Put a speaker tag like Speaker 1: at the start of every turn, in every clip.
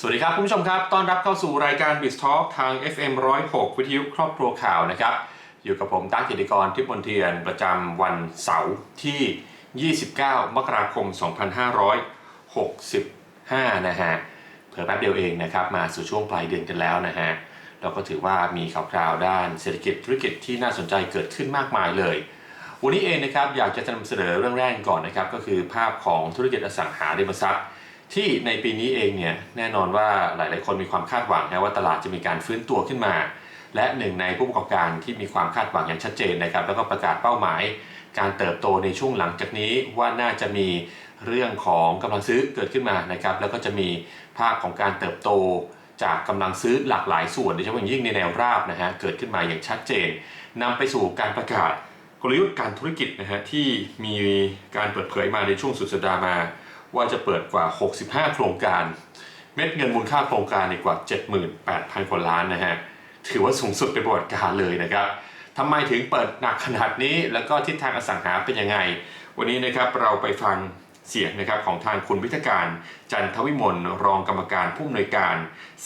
Speaker 1: สวัสดีครับคุณผู้ชมครับ ต้อนรับเข้าสู่รายการ b i z Talk ทาง FM 106 วิทยุครอบครัวข่าวนะครับ อยู่กับผมตั้งกิติกรทิพย์มนเทียนประจำวันเสาร์ที่ 29 มกราคม 2565 นะฮะเพิ่แป๊บเดียวเองนะครับ มาสู่ช่วงปลายเดือนกันแล้วนะฮะเราก็ถือว่ามีข่าวคราวด้านเศรษฐกิจธุรกิจที่น่าสนใจเกิดขึ้นมากมายเลย วันนี้เองนะครับอยากจะนำเสนอเรื่องแรกก่อนนะครับก็คือภาพของธุรกิจอสังหาริมทรัพย์ ที่ในปีนี้เองเนี่ยแน่นอนว่าหลาย ๆ คนมีความคาดหวังนะว่าตลาดจะมีการฟื้นตัวขึ้นมา และหนึ่งในผู้ประกอบการที่มีความคาดหวังอย่างชัดเจนนะครับ แล้วก็ประกาศเป้าหมาย การเติบโตในช่วงหลังจากนี้ว่าน่าจะมีเรื่องของกำลังซื้อเกิดขึ้นมานะครับ แล้วก็จะมีภาพของการเติบโตจากกำลังซื้อหลากหลายส่วนโดยเฉพาะอย่างยิ่งในแนวราบนะฮะเกิดขึ้นมาอย่างชัดเจนนำไปสู่การประกาศกลยุทธ์การธุรกิจนะฮะที่มีการเปิดเผยมาในช่วงสุดสัปดาห์มา ว่าจะเปิดกว่า 65 โครงการ เม็ดเงินมูลค่าโครงการในกว่า 78,000 กว่าล้านนะฮะถือว่าสูงสุดเป็นประวัติการเลยนะครับทำไมถึงเปิดหนักขนาดนี้ แล้วก็ทิศทางอสังหาเป็นยังไง วันนี้นะครับเราไปฟังเสียงนะครับของทางคุณวิทยการ จันทวิมลรองกรรมการผู้อำนวยการ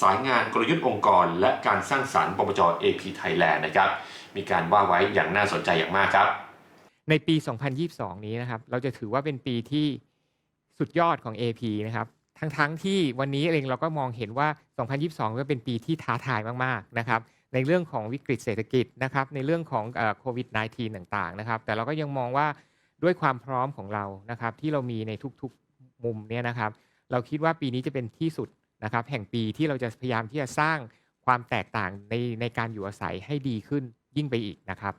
Speaker 1: สายงานกลยุทธ์องค์กร และการสร้างสรรค์ปปจ AP Thailand นะครับมีการว่าไว้อย่างน่าสนใจอย่างมากครับ
Speaker 2: ในปี 2022 นี้นะครับเราจะถือว่าเป็นปีที่ สุดยอดของ AP นะครับทั้งๆทที่วันนี้เองเราก็มองเห็นว่า 2022 ก็เป็นปีที่ท้าทายมากๆนะครับในเรื่องของวิกฤตเศรษฐกิจนะครับในเรื่องของโควิด -19 ต่างๆนะครับแต่เราก็ยังมองว่าด้วยความพร้อมของเรานะครับที่เรามีในทุกๆมุมเนี่ยนะครับเราคิดว่าปีนี้จะเป็นที่สุดนะครับแห่งปีที่เราจะพยายามที่จะสร้างความแตกต่างในในการอยู่อาศัยให้ดีขึ้นยิ่งไปอีกนะครับ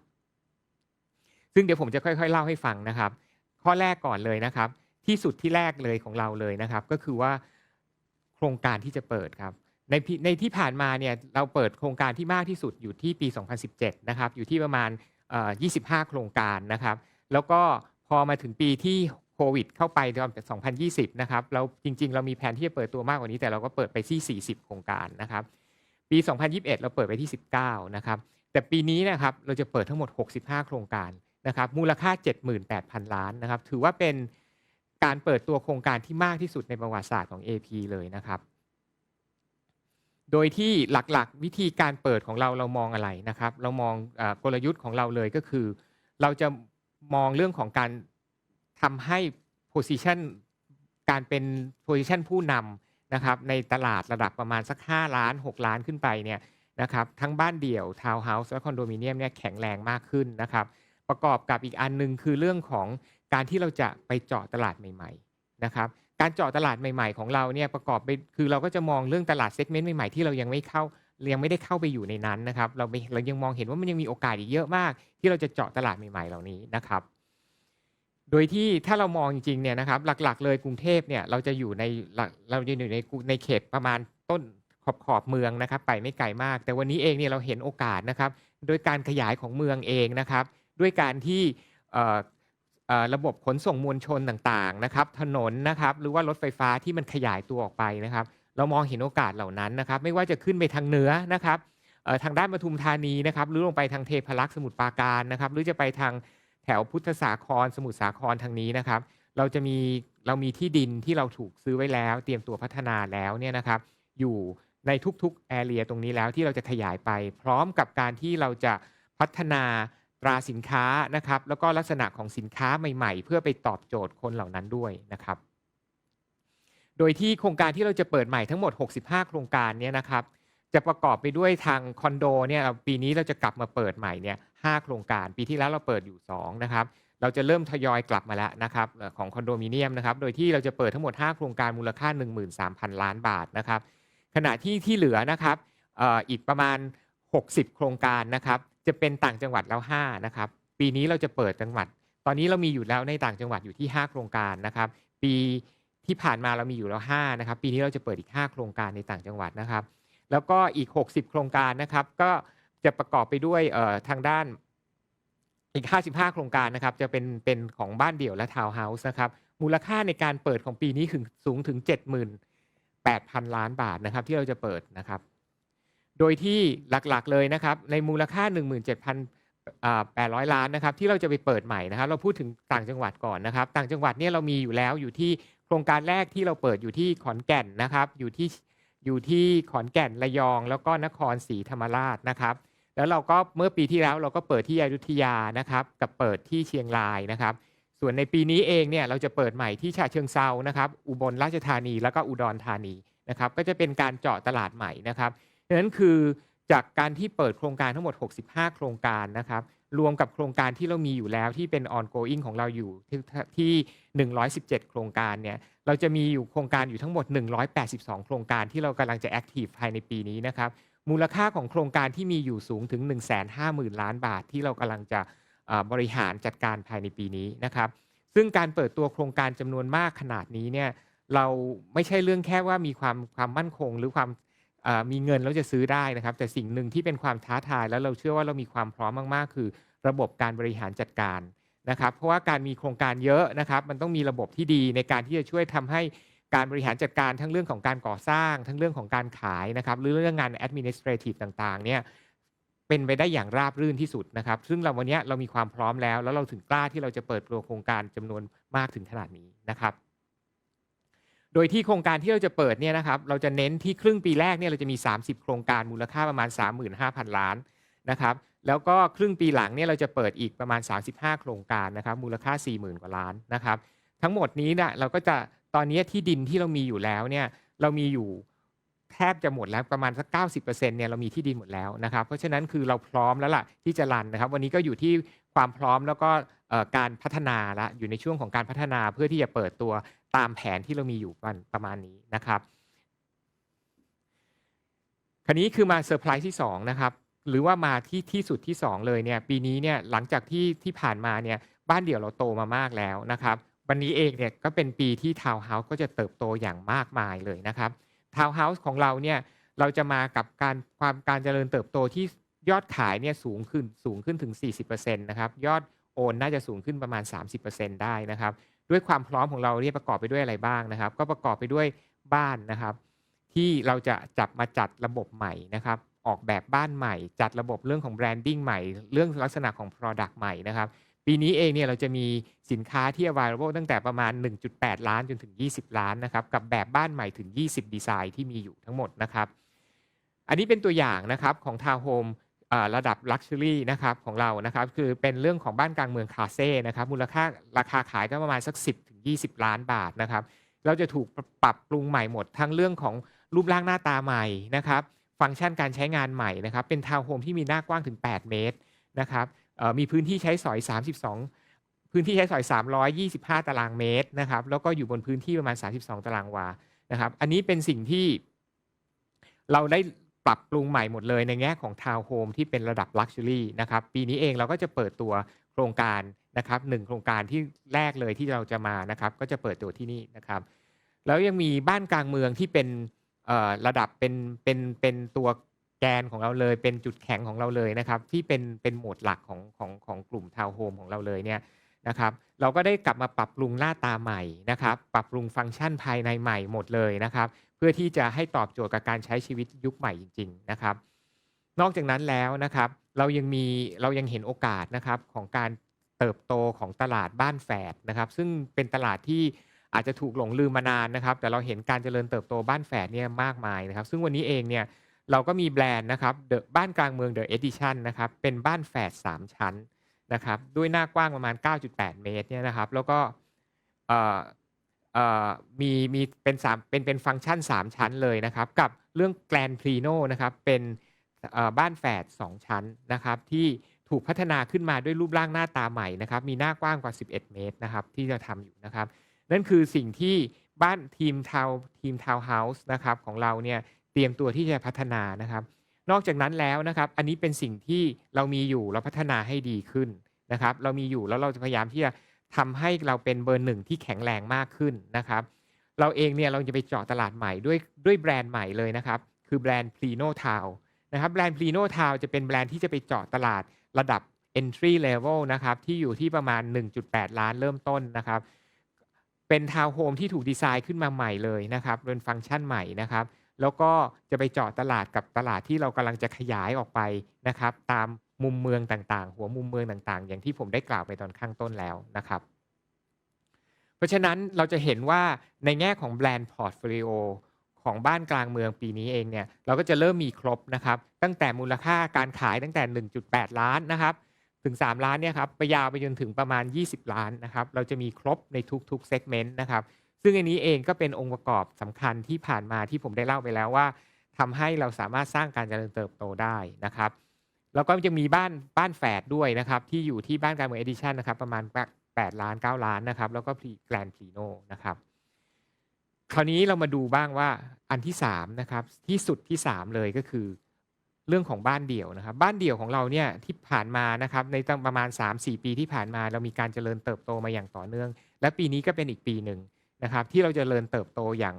Speaker 2: ซึ่งเดี๋ยวผมจะค่อย ๆ เล่าให้ฟังนะครับ ข้อแรกก่อนเลยนะครับ ที่สุดที่แรกเลยของเราเลยนะครับ ก็คือว่าโครงการที่จะเปิดครับ ในในที่ผ่านมาเนี่ยเราเปิดโครงการที่มากที่สุดอยู่ที่ปี 2017 นะครับ อยู่ที่ประมาณ 25 โครงการนะครับ แล้วก็พอมาถึงปีที่โควิด เข้าไปตอน2020 นะครับ เราจริง ๆ เรามีแผนที่จะเปิดตัวมากกว่านี้แต่เราก็เปิดไปที่ 40 โครงการนะครับ ปี 2021 เราเปิดไปที่ 19 นะครับ แต่ปีนี้นะครับเราจะเปิดทั้งหมด 65 โครงการนะครับ มูลค่า 78,000 ล้านนะครับ ถือว่าเป็น การเปิดตัวโครงการที่มากที่สุดในประวัติศาสตร์ของ AP เลยนะครับ โดยที่หลักๆ วิธีการเปิดของเราเรามองอะไรนะครับ เรามองอกลยุทธ์ของเราเลยก็คือ เราจะมองเรื่องของการทำให้ position การเป็น position ผู้นำนะครับในตลาดระดับประมาณสัก 5 ล้าน 6 ล้านขึ้นไปเนี่ยนะครับทั้งบ้านเดี่ยวทาวน์เฮาส์และคอนโดมิเนียมเนี่ยแข็งแรงมากขึ้นนะครับ ประกอบกับอีกอันหนึงคือเรื่องของ การที่เราจะไปเจาะตลาดใหม่ ๆ นะครับ การเจาะตลาดใหม่ ๆ ของเราเนี่ยประกอบไปคือเราก็จะมองเรื่องตลาดเซกเมนต์ใหม่ๆที่เรายังไม่เข้ายังไม่ได้เข้าไปอยู่ในนั้นนะครับ เราไม่เรายังมองเห็นว่ามันยังมีโอกาสอีกเยอะมาก ที่เราจะเจาะตลาดใหม่ ๆ เหล่านี้นะครับ โดยที่ถ้าเรามองจริงๆเนี่ยนะครับ หลักๆ เลยกรุงเทพเนี่ยเราจะอยู่ในเราจะอยู่ในในเขตประมาณต้นขอบขอบเมืองนะครับ ไปไม่ไกลมาก แต่วันนี้เองเนี่ยเราเห็นโอกาสนะครับ โดยการขยายของเมืองเองนะครับ ด้วยการที่ ระบบขนส่งมวลชนต่างๆนะครับถนนนะครับหรือว่ารถไฟฟ้าที่มันขยายตัวออกไปนะครับ เรามองเห็นโอกาสเหล่านั้นนะครับ ไม่ว่าจะขึ้นไปทางเหนือนะครับทางด้านปทุมธานีนะครับหรือลงไปทางเทพารักษ์สมุทรปราการนะครับ หรือจะไปทางแถวพุทธสาครสมุทรสาครทางนี้นะครับ เราจะมีเรามีที่ดินที่เราถูกซื้อไว้แล้ว เตรียมตัวพัฒนาแล้วเนี่ยนะครับ อยู่ในทุกๆแอเรียตรงนี้แล้วที่เราจะขยายไป พร้อมกับการที่เราจะพัฒนา ตราสินค้านะครับ แล้วก็ลักษณะของสินค้าใหม่ ๆ เพื่อไปตอบโจทย์คนเหล่านั้นด้วยนะครับ โดยที่โครงการที่เราจะเปิดใหม่ทั้งหมด 65 โครงการเนี่ยนะครับ จะประกอบไปด้วยทางคอนโดเนี่ยปีนี้เราจะกลับมาเปิดใหม่เนี่ย5โครงการ ปีที่แล้วเราเปิดอยู่ 2 นะครับ เราจะเริ่มทยอยกลับมาแล้วนะครับของคอนโดมิเนียมนะครับ โดยที่เราจะเปิดทั้งหมด 5 โครงการมูลค่า 13,000 ล้านบาทนะครับ ขณะที่ที่เหลือนะครับอีกประมาณ 60 โครงการนะครับ จะเป็นต่างจังหวัดแล้ว5นะครับปีนี้เราจะเปิดจังหวัด ตอนนี้เรามีอยู่แล้วในต่างจังหวัดอยู่ที่ 5 โครงการนะครับ ปีที่ผ่านมาเรามีอยู่แล้ว5นะครับปีนี้เราจะเปิดอีก 5 โครงการในต่างจังหวัดนะครับ แล้วก็อีก 60 โครงการนะครับ ก็จะประกอบไปด้วยทางด้านอีก 55 โครงการนะครับ จะเป็นเป็นของบ้านเดี่ยวและทาวน์เฮาส์นะครับ มูลค่าในการเปิดของปีนี้ถึงสูงถึง 78,000 ล้านบาทนะครับ ที่เราจะเปิดนะครับ โดยที่หลักๆเลยนะครับในมูลค่า 17,800 ล้านนะครับที่เราจะไปเปิดใหม่นะครับเราพูดถึงต่างจังหวัดก่อนนะครับ ต่างจังหวัดเนี่ยเรามีอยู่แล้วอยู่ที่โครงการแรกที่เราเปิดอยู่ที่ขอนแก่นนะครับอยู่ที่อยู่ที่ขอนแก่นระยอง แล้วก็นครศรีธรรมราชนะครับ แล้วเราก็เมื่อปีที่แล้วเราก็เปิดที่อยุธยานะครับกับเปิดที่เชียงรายนะครับ ส่วนในปีนี้เองเนี่ยเราจะเปิดใหม่ที่ฉะเชิงเซานะครับ อุบลราชธานีแล้วก็อุดรธานีนะครับ ก็จะเป็นการเจาะตลาดใหม่นะครับ นั้นคือจากการที่เปิดโครงการทั้งหมด 65 โครงการนะครับ รวมกับโครงการที่เรามีอยู่แล้วที่เป็น ongoing ของเราอยู่ที่ 117 โครงการเนี่ย เราจะมีอยู่โครงการอยู่ทั้งหมด 182 โครงการที่เรากำลังจะ active ภายในปีนี้นะครับ มูลค่าของโครงการที่มีอยู่สูงถึง 150,000 ล้านบาท ที่เรากำลังจะบริหารจัดการภายในปีนี้นะครับ ซึ่งการเปิดตัวโครงการจำนวนมากขนาดนี้เนี่ย เราไม่ใช่เรื่องแค่ว่ามีความความมั่นคงหรือความ มีเงินแล้วจะซื้อได้นะครับ แต่สิ่งหนึ่งที่เป็นความท้าทายแล้วเราเชื่อว่าเรามีความพร้อมมากๆ คือ ระบบการบริหารจัดการนะครับ เพราะว่าการมีโครงการเยอะนะครับ มันต้องมีระบบที่ดีในการที่จะช่วยทำให้การบริหารจัดการทั้งเรื่องของการก่อสร้าง ทั้งเรื่องของการขายนะครับ หรือเรื่องงาน administrative ต่างๆ เนี่ยเป็นไปได้อย่างราบรื่นที่สุดนะครับ ซึ่งเราวันนี้เรามีความพร้อมแล้ว แล้วเราถึงกล้าที่เราจะเปิดตัวโครงการจำนวนมากถึงขนาดนี้นะครับ โดยที่โครงการที่เราจะเปิดเนี่ยนะครับเราจะเน้นที่ครึ่งปีแรกเนี่ยเราจะมี 30 โครงการมูลค่าประมาณ 35,000 ล้านนะครับแล้วก็ครึ่งปีหลังเนี่ยเราจะเปิดอีกประมาณ 35 โครงการนะครับมูลค่า 40,000 กว่าล้านนะครับทั้งหมดนี้เนี่ยเราก็จะตอนนี้ที่ดินที่เรามีอยู่แล้วเนี่ยเรามีอยู่แทบจะหมดแล้วประมาณสัก 90%เนี่ยเรามีที่ดินหมดแล้วนะครับ เพราะฉะนั้นคือเราพร้อมแล้วล่ะที่จะรันนะครับ วันนี้ก็อยู่ที่ความพร้อมแล้วก็ การพัฒนาละอยู่ในช่วงของการพัฒนาเพื่อที่จะเปิดตัวตามแผนที่เรามีอยู่ประมาณนี้นะครับ คราวนี้คือมาเซอร์ไพรส์ที่2นะครับหรือว่ามาที่ที่สุดที่ 2 เลยเนี่ยปีนี้เนี่ยหลังจากที่ที่ผ่านมาเนี่ยบ้านเดี่ยวเราโตมามากแล้วนะครับ วันนี้เองเนี่ยก็เป็นปีที่ทาวน์เฮาส์ก็จะเติบโตอย่างมากมายเลยนะครับทาวน์เฮาส์ของเราเนี่ยเราจะมากับการความการเจริญเติบโตที่ยอดขายเนี่ยสูงขึ้นสูงขึ้นถึง 40%นะครับยอด โอนน่าจะสูงขึ้นประมาณ 30%ได้นะครับ ด้วยความพร้อมของเราเนี่ยประกอบไปด้วยอะไรบ้างนะครับ ก็ประกอบไปด้วยบ้านนะครับ ที่เราจะจับมาจัดระบบใหม่นะครับ ออกแบบบ้านใหม่ จัดระบบเรื่องของแบรนดิ้งใหม่ เรื่องลักษณะของ Product ใหม่นะครับ ปีนี้เองเนี่ยเราจะมีสินค้าที่ available ตั้งแต่ประมาณ 1.8 ล้านจนถึง 20 ล้านนะครับ กับแบบบ้านใหม่ถึง 20 ดีไซน์ที่มีอยู่ทั้งหมดนะครับ อันนี้เป็นตัวอย่างนะครับของทาวน์โฮม ระดับ Luxury นะครับของเรานะครับคือเป็นเรื่องของบ้านกลางเมืองคาเซ่นะครับมูลค่าราคาขายก็ประมาณสัก 10ถึง20 ล้านบาทนะครับเราจะถูกปรับปรุงใหม่หมดทั้งเรื่องของรูปร่างหน้าตาใหม่นะครับฟังก์ชันการใช้งานใหม่นะครับเป็นทาวน์โฮมที่มีหน้ากว้างถึง 8 เมตรนะครับมีพื้นที่ใช้สอย 32 พื้นที่ใช้สอย 325 ตารางเมตรนะครับแล้วก็อยู่บนพื้นที่ประมาณ 32 ตารางวานะครับอันนี้เป็นสิ่งที่เราได้ ปรับปรุงใหม่หมดเลยในแง่ของทาวน์โฮมที่เป็นระดับลักชัวรี่นะครับปีนี้เองเราก็จะเปิดตัวโครงการนะครับหนึ่งโครงการที่แรกเลยที่เราจะมานะครับก็จะเปิดตัวที่นี่นะครับแล้วยังมีบ้านกลางเมืองที่เป็นระดับเป็นเป็นเป็นตัวแกนของเราเลยเป็นจุดแข็งของเราเลยนะครับที่เป็นเป็นโหมดหลักของของของกลุ่มทาวน์โฮมของเราเลยเนี่ยนะครับเราก็ได้กลับมาปรับปรุงหน้าตาใหม่นะครับปรับปรุงฟังก์ชันภายในใหม่หมดเลยนะครับ พื่อที่จะให้ตอบโจทย์กับการใช้ชีวิตยุคใหม่จริง ๆ นะครับ นอกจากนั้นแล้วนะครับ เรายังมีเรายังเห็นโอกาสนะครับของการเติบโตของตลาดบ้านแฝดนะครับ ซึ่งเป็นตลาดที่อาจจะถูกหลงลืมมานานนะครับ แต่เราเห็นการเจริญเติบโตบ้านแฝดเนี่ยมากมายนะครับ ซึ่งวันนี้เองเนี่ยเราก็มีแบรนด์นะครับเดอะบ้านกลางเมืองเดอะเอดิชันนะครับเป็นบ้านแฝด3ชั้นนะครับ ด้วยหน้ากว้างประมาณ 9.8 เมตรเนี่ยนะครับ แล้วก็ มีมีเป็นสามเป็นเป็นฟังก์ชัน 3 ชั้นเลยนะครับ กับเรื่องแกลนพรีโนนะครับเป็นบ้านแฝด2 ชั้นนะครับ ที่ถูกพัฒนาขึ้นมาด้วยรูปร่างหน้าตาใหม่นะครับ มีหน้ากว้างกว่า 11 เมตรนะครับ ที่จะทำอยู่นะครับ นั่นคือสิ่งที่บ้านทีมทาวทีมทาวเฮาส์นะครับของเราเนี่ยเตรียมตัวที่จะพัฒนานะครับ นอกจากนั้นแล้วนะครับ อันนี้เป็นสิ่งที่เรามีอยู่เราพัฒนาให้ดีขึ้นนะครับ เรามีอยู่แล้วเราจะพยายามที่จะ ทำให้เราเป็นเบอร์หนึ่งที่แข็งแรงมากขึ้นนะครับ เราเองเนี่ยเราจะไปเจาะตลาดใหม่ด้วยด้วยแบรนด์ใหม่เลยนะครับ คือแบรนด์ Plino t o w นะครับแบรนด์ Plino t o w จะเป็นแบรนด์ที่จะไปเจาะตลาดระดับ entry level นะครับที่อยู่ที่ประมาณ 1.8 ล้านเริ่มต้นนะครับ เป็นทาวน์โฮมที่ถูกดีไซน์ขึ้นมาใหม่เลยนะครับเป็นฟังก์ชันใหม่นะครับ แล้วก็จะไปเจาะตลาดกับตลาดที่เรากำลังจะขยายออกไปนะครับ ตาม มุมเมืองต่างๆ หัวมุมเมืองต่างๆ อย่างที่ผมได้กล่าวไปตอนข้างต้นแล้วนะครับ เพราะฉะนั้นเราจะเห็นว่าในแง่ของแบรนด์พอร์ตโฟลิโอของบ้านกลางเมืองปีนี้เองเนี่ยเราก็จะเริ่มมีครบนะครับ ตั้งแต่มูลค่าการขายตั้งแต่ 1.8 ล้านนะครับ ถึง 3 ล้านเนี่ยครับไปยาวไปจนถึงประมาณ 20 ล้านนะครับ เราจะมีครบในทุกๆเซกเมนต์นะครับซึ่งอันนี้เองก็เป็นองค์ประกอบสำคัญที่ผ่านมาที่ผมได้เล่าไปแล้วว่าทำให้เราสามารถสร้างการเจริญเติบโตได้นะครับ แล้วก็ยังมีบ้านบ้านแฝดด้วยนะครับที่อยู่ที่บ้านการเมืองเอดิชันนะครับประมาณ 8 ล้าน 9 ล้านนะครับแล้วก็พรีแกรนพรีโนนะครับคราวนี้เรามาดูบ้างว่าอันที่3นะครับที่สุดที่ 3 เลยก็คือ เรื่องของบ้านเดี่ยวนะครับ บ้านเดี่ยวของเราเนี่ยที่ผ่านมานะครับในตั้งประมาณ 3-4 ปีที่ผ่านมา เรามีการเจริญเติบโตมาอย่างต่อเนื่อง และปีนี้ก็เป็นอีกปีหนึ่งนะครับ ที่เราจเจริญเติบโตอย่าง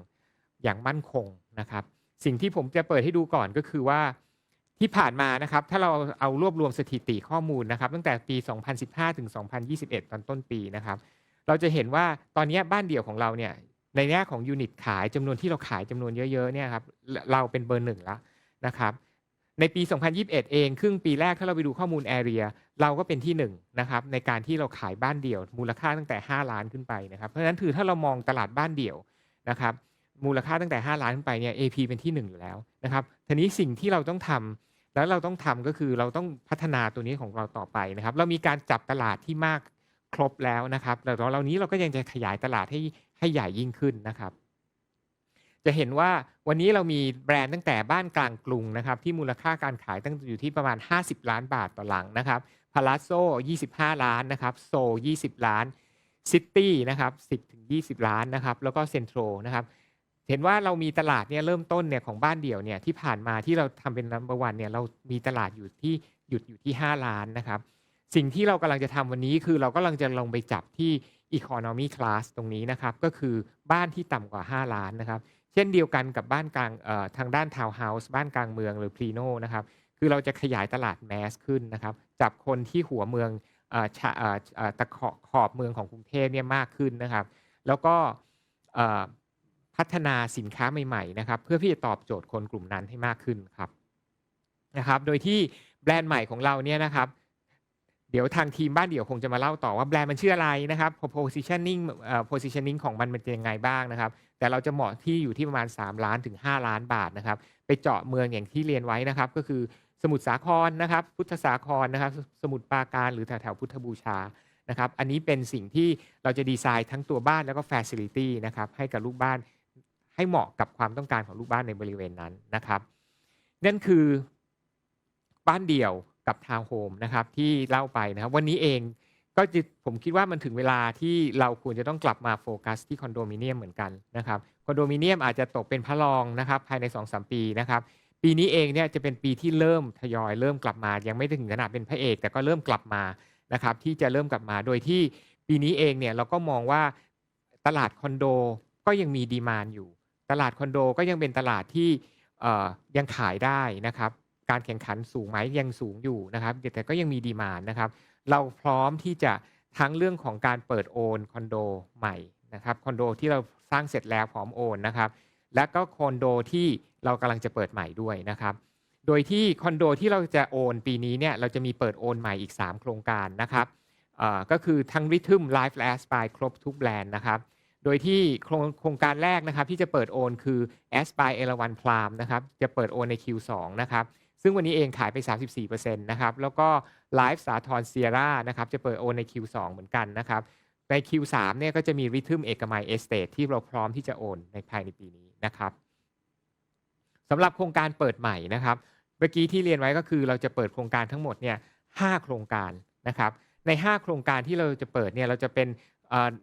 Speaker 2: อย่างมั่นคงนะครับ สิ่งที่ผมจะเปิดให้ดูก่อนก็คือว่า ที่ผ่านมานะครับ ถ้าเราเอารวบรวมสถิติข้อมูลนะครับ ตั้งแต่ปี 2015 ถึง 2021 ตอนต้นปีนะครับ เราจะเห็นว่าตอนนี้บ้านเดี่ยวของเราเนี่ยในแง่ของยูนิตขายจำนวนที่เราขายจำนวนเยอะๆเนี่ยครับเราเป็นเบอร์หนึ่งแล้วนะครับในปี 2021 เอง ครึ่งปีแรกถ้าเราไปดูข้อมูลแอเรียเราก็เป็นที่1นนะครับในการที่เราขายบ้านเดี่ยว มูลค่าตั้งแต่ 5 ล้านขึ้นไปนะครับ เพราะฉะนั้นถือถ้าเรามองตลาดบ้านเดี่ยวนะครับ มูลค่าตั้งแต่ 5 ล้านขึ้นไปเนี่ย AP เป็นที่ 1 อยู่แล้วนะครับทีนี้สิ่งที่เราต้องทำแล้วเราต้องทำก็คือเราต้องพัฒนาตัวนี้ของเราต่อไปนะครับ เรามีการจับตลาดที่มากครบแล้วนะครับแต่เรานี้เราก็ยังจะขยายตลาดให้ให้ใหญ่ยิ่งขึ้นนะครับ จะเห็นว่าวันนี้เรามีแบรนด์ตั้งแต่บ้านกลางกรุงนะครับ ที่มูลค่าการขายตั้งอยู่ที่ประมาณ 50 ล้านบาทต่อหลังนะครับพาราโซ25 ล้านนะครับโซ20 ล้านซิตี้นะครับ10ถึง20 ล้านนะครับ แล้วก็เซ็นทรัลนะครับ เห็นว่าเรามีตลาดเนี่ยเริ่มต้นเนี่ยของบ้านเดี่ยวเนี่ยที่ผ่านมาที่เราทำเป็นนัมเบอร์วันเนี่ยเรามีตลาดอยู่ที่หยุดอยู่ที่ 5 ล้านนะครับ สิ่งที่เรากำลังจะทำวันนี้คือเรากำลังจะลงไปจับที่ Economy Class ตรงนี้นะครับ ก็คือบ้านที่ต่ำกว่า 5 ล้านนะครับ เช่นเดียวกันกับบ้านกลางทางด้านทาวน์เฮาส์บ้านกลางเมืองหรือพรีโนนะครับคือเราจะขยายตลาดแมสขึ้นนะครับจับคนที่หัวเมืองตะขอขอบเมืองของกรุงเทพเนี่ยมากขึ้นนะครับ แล้วก็ พัฒนาสินค้าใหม่ๆนะครับเพื่อที่จะตอบโจทย์คนกลุ่มนั้นให้มากขึ้นครับนะครับ โดยที่แบรนด์ใหม่ของเราเนี่ยนะครับ เดี๋ยวทางทีมบ้านเดี่ยวคงจะมาเล่าต่อว่าแบรนด์มันชื่ออะไรนะครับ positioning positioning ของมันเป็นยังไงบ้างนะครับ แต่เราจะเหมาะที่อยู่ที่ประมาณ 3 ล้านถึง 5 ล้านบาทนะครับ ไปเจาะเมืองอย่างที่เรียนไว้นะครับ ก็คือสมุทรสาครนะครับ พุทธสาครนะครับ สมุทรปราการหรือแถวๆพุทธบูชานะครับ อันนี้เป็นสิ่งที่เราจะดีไซน์ทั้งตัวบ้านแล้วก็ facility นะครับให้กับลูกบ้าน ให้เหมาะกับความต้องการของลูกบ้านในบริเวณนั้นนะครับ นั่นคือบ้านเดี่ยวกับทาวน์โฮมนะครับที่เล่าไปนะครับ วันนี้เองก็จะผมคิดว่ามันถึงเวลาที่เราควรจะต้องกลับมาโฟกัสที่คอนโดมิเนียมเหมือนกันนะครับคอนโดมิเนียมอาจจะตกเป็นพระรองนะครับ ภายใน 2-3 ปีนะครับ ปีนี้เองเนี่ยจะเป็นปีที่เริ่มทยอยเริ่มกลับมา ยังไม่ถึงขนาดเป็นพระเอก แต่ก็เริ่มกลับมานะครับที่จะเริ่มกลับมาโดยที่ปีนี้เองเนี่ยเราก็มองว่าตลาดคอนโดก็ยังมีดีมานอยู่ ตลาดคอนโดก็ยังเป็นตลาดที่ยังขายได้นะครับ การแข่งขันสูงไหมยังสูงอยู่นะครับแต่ก็ยังมีดีมานนะครับ เราพร้อมที่จะทั้งเรื่องของการเปิดโอนคอนโดใหม่นะครับคอนโดที่เราสร้างเสร็จแล้วพร้อมโอนนะครับ และก็คอนโดที่เรากำลังจะเปิดใหม่ด้วยนะครับ โดยที่คอนโดที่เราจะโอนปีนี้เนี่ยเราจะมีเปิดโอนใหม่อีก 3 โครงการนะครับก็คือทั้ง Rhythm Life และ Aspire ครบทุกแบรนด์นะครับ โดยที่โครงการแรกนะครับที่จะเปิดโอนคือ Aspire เอราวันพลามนะครับจะเปิดโอนใน Q2 นะครับซึ่งวันนี้เองขายไป 34%นะครับแล้วก็ไลฟ์สาทรเซียร่านะครับจะเปิดโอนใน Q2 เหมือนกันนะครับใน Q3 เนี่ยก็จะมีริทึมเอกมัยเอสเตทที่เราพร้อมที่จะโอนในภายในปีนี้นะครับสำหรับโครงการเปิดใหม่นะครับเมื่อกี้ที่เรียนไว้ก็คือเราจะเปิดโครงการทั้งหมดเนี่ย5โครงการนะครับใน 5 โครงการที่เราจะเปิดเนี่ยเราจะเป็น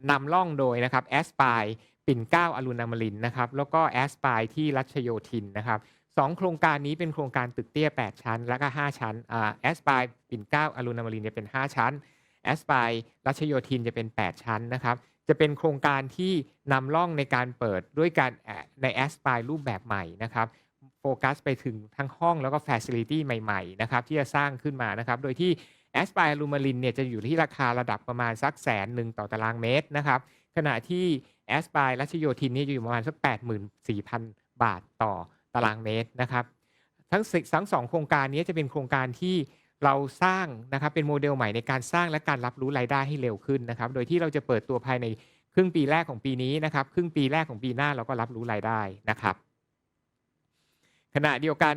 Speaker 2: นำล่องโดยนะครับแอสปายปิ่นเก้าอรุณอมรินนะครับแล้วก็แอสปายที่รัชโยธินนะครับสองโครงการนี้เป็นโครงการตึกเตี้ย 8 ชั้น แล้วก็ 5 ชั้นแอสปายปิ่นเก้าอรุณอมรินจะเป็น 5 ชั้นแอสปายรัชโยธินจะเป็น 8 ชั้นนะครับจะเป็นโครงการที่นำร่องในการเปิดด้วยการในแอสปายรูปแบบใหม่นะครับโฟกัสไปถึงทั้งห้องแล้วก็ Facility ใหม่ๆนะครับที่จะสร้างขึ้นมานะครับโดยที่ แอสปายลูมารินเนี่ยจะอยู่ที่ราคาระดับประมาณสักแสนหนึ่งต่อตารางเมตรนะครับขณะที่แอสปายรัชโยธินนี่อยู่ประมาณสัก 84,000 บาทต่อตารางเมตรนะครับทั้งทั้งสองโครงการนี้จะเป็นโครงการที่เราสร้างนะครับเป็นโมเดลใหม่ในการสร้างและการรับรู้รายได้ให้เร็วขึ้นนะครับ โดยที่เราจะเปิดตัวภายในครึ่งปีแรกของปีนี้นะครับ ครึ่งปีแรกของปีหน้าเราก็รับรู้รายได้นะครับ ขณะเดียวกัน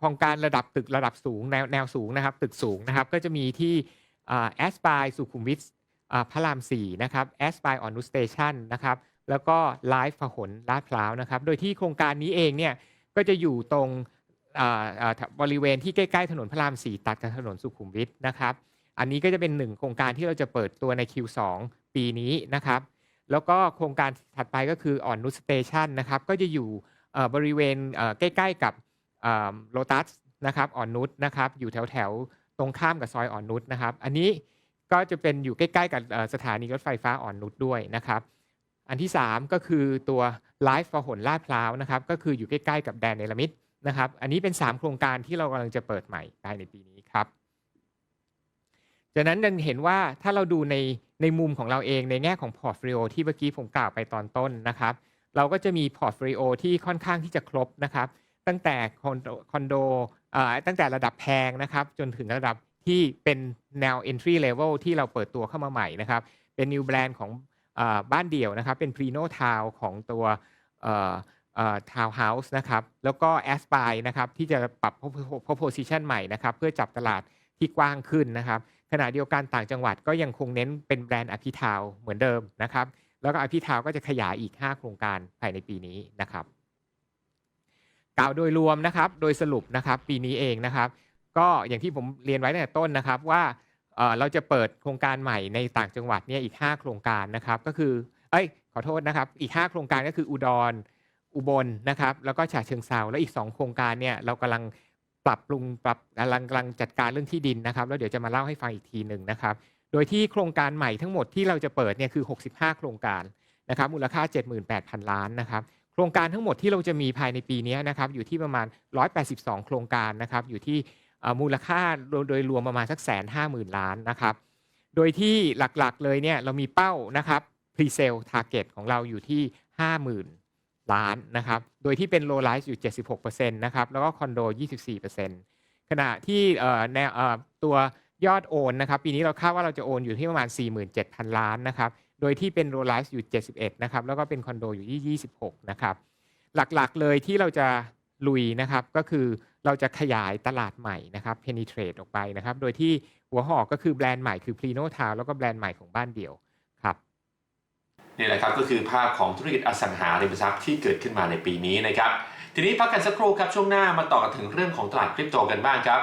Speaker 2: โครงการระดับตึกระดับสูงแนวแนวสูงนะครับ ตึกสูงนะครับ ก็จะมีที่แอสปายสุขุมวิทพระราม4นะครับแอสปายออนนุสเตชันนะครับ แล้วก็ไลฟ์พหลลาดพร้าวนะครับ โดยที่โครงการนี้เองเนี่ยก็จะอยู่ตรงบริเวณที่ใกล้ๆถนนพระราม4ตัดกับถนนสุขุมวิทนะครับ อันนี้ก็จะเป็นหนึ่งโครงการที่เราจะเปิดตัวใน Q2 ปีนี้นะครับ แล้วก็โครงการถัดไปก็คืออ่อนนุสเตชันนะครับ ก็จะอยู่บริเวณใกล้ๆกับ โลตัสนะครับอ่อนนุชนะครับ อยู่แถวๆตรงข้ามกับซอยอ่อนนุชนะครับ อันนี้ก็จะเป็นอยู่ใกล้ๆกับสถานีรถไฟฟ้าอ่อนนุชด้วยนะครับ อันที่ 3 ก็คือตัวไลฟ์พหลลาดพร้าวนะครับ ก็คืออยู่ใกล้ๆกับแดนเนลมิดนะครับ อันนี้เป็น 3 โครงการที่เรากำลังจะเปิดใหม่ภายในปีนี้ครับจากนั้นยังเห็นว่าถ้าเราดูในในมุมของเราเองในแง่ของพอร์ตโฟลิโอที่เมื่อกี้ผมกล่าวไปตอนต้นนะครับ เราก็จะมีพอร์ตโฟลิโอที่ค่อนข้างที่จะครบนะครับ ตั้งแต่คอนโดนโดตั้งแต่ระดับแพงนะครับ จนถึงระดับที่เป็นแนว entry level ที่เราเปิดตัวเข้ามาใหม่นะครับ เป็น new brand ของอบ้านเดี่ยวนะครับ เป็น Prino Town ของตัวทาวน์เฮาส์นะครับ แล้วก็ Aspire นะครับ ที่จะปรับ proposition ใหม่นะครับ เพื่อจับตลาดที่กว้างขึ้นนะครับ ขณะเดียวกันต่างจังหวัดก็ยังคงเน้นเป็นแบรนด์อภิทาวเหมือนเดิมนะครับ แล้วก็อภิทาวก็จะขยายอีก 5 โครงการภายในปีนี้นะครับ กล่าวโดยรวมนะครับ โดยสรุปนะครับปีนี้เองนะครับ ก็อย่างที่ผมเรียนไว้ตั้งแต่ต้นนะครับว่าเราจะเปิดโครงการใหม่ในต่างจังหวัดเนี่ยอีก 5 โครงการนะครับ ก็คือ เอ้ย ขอโทษนะครับ อีก 5 โครงการก็คืออุดร อุบลนะครับ แล้วก็ฉะเชิงเซาแล้วอีก 2 โครงการเนี่ยเรากำลังปรับปรุงปรับกำลังกำลังจัดการเรื่องที่ดินนะครับ แล้วเดี๋ยวจะมาเล่าให้ฟังอีกทีหนึ่งนะครับ โดยที่โครงการใหม่ทั้งหมดที่เราจะเปิดเนี่ยคือ 65 โครงการนะครับ มูลค่า 78,000 ล้านนะครับ โครงการทั้งหมดที่เราจะมีภายในปีนี้นะครับอยู่ที่ประมาณ 182 โครงการนะครับอยู่ที่มูลค่าโดยรวมประมาณสักแสนห้าหมื่นล้านนะครับ โดยที่หลักๆเลยเนี่ยเรามีเป้านะครับ pre-sale target ของเราอยู่ที่ 50,000 ล้านนะครับโดยที่เป็น low rise อยู่ 76%นะครับแล้วก็คอนโด 24%ขณะที่เอ่อแนวเอ่อตัวยอดโอนนะครับปีนี้เราคาดว่าเราจะโอนอยู่ที่ประมาณ 47,000 ล้านนะครับ โดยที่เป็น low rise อยู่ 71 นะครับ แล้วก็เป็นคอนโดอยู่ที่ 26 นะครับ หลักๆเลยที่เราจะลุยนะครับ ก็คือเราจะขยายตลาดใหม่นะครับ penetrate ออกไปนะครับ โดยที่หัวหอกก็คือแบรนด์ใหม่คือ Plino Town แล้วก็แบรนด์ใหม่ของบ้านเดี่ยวครับ
Speaker 1: นี่แหละครับก็คือภาพของธุรกิจอสังหาริมทรัพย์ที่เกิดขึ้นมาในปีนี้นะครับ ทีนี้พักกันสักครู่ครับช่วงหน้ามาต่อกันถึงเรื่องของตลาดคริปโตกันบ้างครับ